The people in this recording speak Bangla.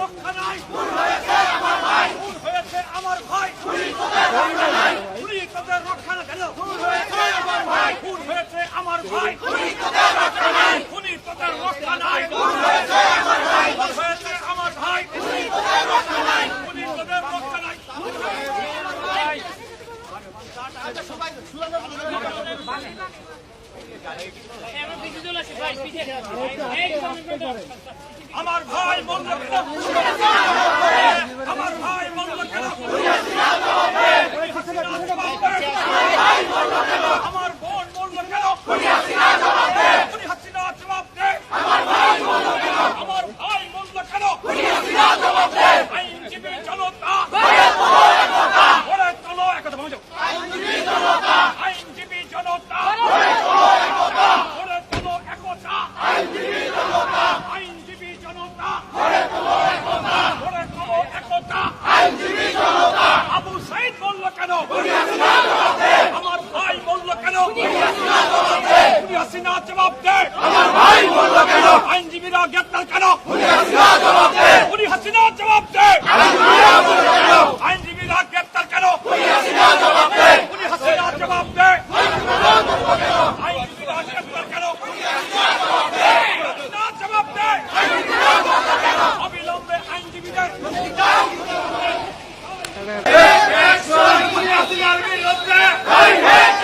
রক্ষা নাই। আমার ভাই। হয়েছে আমার ভাই। তাদের রক্ষা না কেন হয়েছে আমার ভাই। হয়েছে আমার ভাই। তাদের আচ্ছা, রক্ষা নাই। বন্ধ হাসিনা জবাব দে আমার ভাই মূল্য কেন আইনজীবীরা গ্রেপ্তার কেন উনি হাসিনা জবাব দে উনি হাসিনা জবাব দে আইনজীবীরা মূল্য কেন আইনজীবীরা গ্রেপ্তার কেন উনি হাসিনা জবাব দে উনি হাসিনা জবাব দে আইনজীবীরা মূল্য কেন আইনজীবীরা গ্রেপ্তার কেন উনি হাসিনা জবাব দে হাসিনা জবাব দে আইনজীবীরা মূল্য কেন অবিলম্বে আইনজীবীদের Action! Unia Syniarmi Rodrę! Hej, hej!